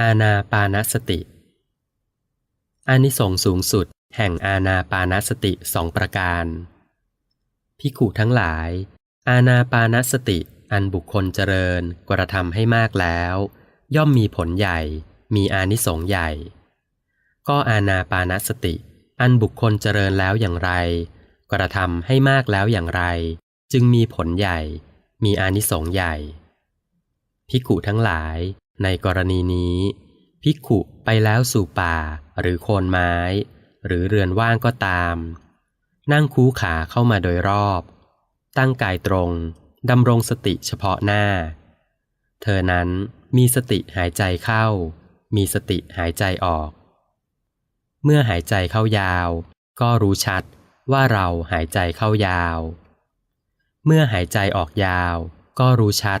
อาณาปานสติ อานิสงส์สูงสุดแห่งอาณาปานสติสองประการ พิขุทั้งหลาย อาณาปานสติอันบุคคลเจริญกระทำให้มากแล้ว ย่อมมีผลใหญ่ มีอานิสงส์ใหญ่ ก็อาณาปานสติ อันบุคคลเจริญแล้วอย่างไร กระทำให้มากแล้วอย่างไร จึงมีผลใหญ่ มีอานิสงส์ใหญ่พิขุทั้งหลาย ในกรณีนี้พิกขุไปแล้วสู่ป่า หรือโคนไม้ หรือเรือนว่างก็ตาม นั่งคูขาเข้ามาโดยรอบ ตั้งกายตรงดำรงสติเฉพาะหน้า เธอนั้นมีสติหายใจเข้า มีสติหายใจออก เมื่อหายใจเข้ายาว ก็รู้ชัดว่าเราหายใจเข้ายาว เมื่อหายใจออกยาว ก็รู้ชัด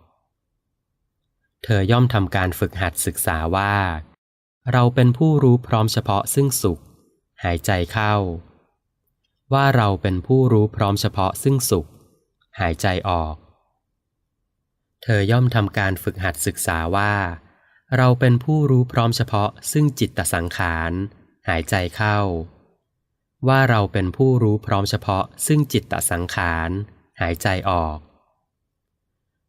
เธอย่อมทำการฝึกหัดศึกษาว่า เราเป็นผู้รู้พร้อมเฉพาะซึ่งสุข หายใจเข้า ว่าเราเป็นผู้รู้พร้อมเฉพาะซึ่งสุข หายใจออก เธอย่อมทำการฝึกหัดศึกษาว่า เราเป็นผู้รู้พร้อมเฉพาะซึ่งจิตตสังขาร หายใจเข้า ว่าเราเป็นผู้รู้พร้อมเฉพาะซึ่งจิตตสังขาร หายใจออก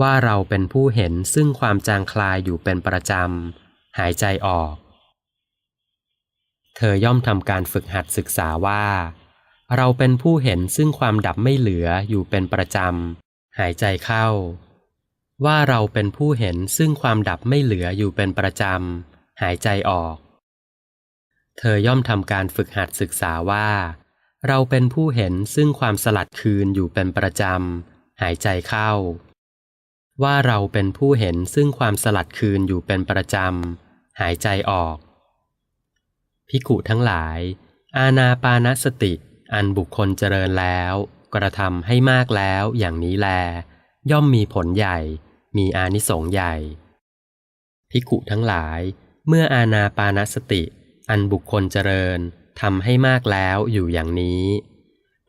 ว่าเราเป็นผู้เห็นซึ่งความจางคลายอยู่เป็นประจำ หายใจออก เธอย่อมทำการฝึกหัดศึกษาว่า เราเป็นผู้เห็นซึ่งความดับไม่เหลืออยู่เป็นประจำ หายใจเข้า ว่าเราเป็นผู้เห็นซึ่งความดับไม่เหลืออยู่เป็นประจำ หายใจออก เธอย่อมทำการฝึกหัดศึกษาว่า เราเป็นผู้เห็นซึ่งความสลัดคืนอยู่เป็นประจำ หายใจเข้า ว่าเราเป็นผู้เห็นซึ่งความสลัดคืนอยู่เป็นประจำ หายใจออก พิกุทั้งหลาย อาณาปานสติ อันบุคคลเจริญแล้ว กระทำให้มากแล้วอย่างนี้แล ย่อมมีผลใหญ่ มีอานิสงส์ใหญ่ พิกุทั้งหลาย เมื่ออาณาปานสติ อันบุคคลเจริญทำให้มากแล้วอยู่อย่างนี้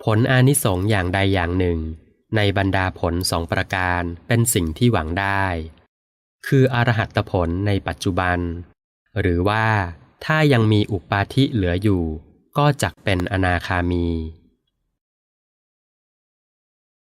ผลอานิสงส์อย่างใดอย่างหนึ่ง ในบรรดาผลสองประการเป็นสิ่งที่หวังได้ คืออรหัตผลในปัจจุบัน หรือว่าถ้ายังมีอุปาทิเหลืออยู่กก็จักเป็นอนาคามี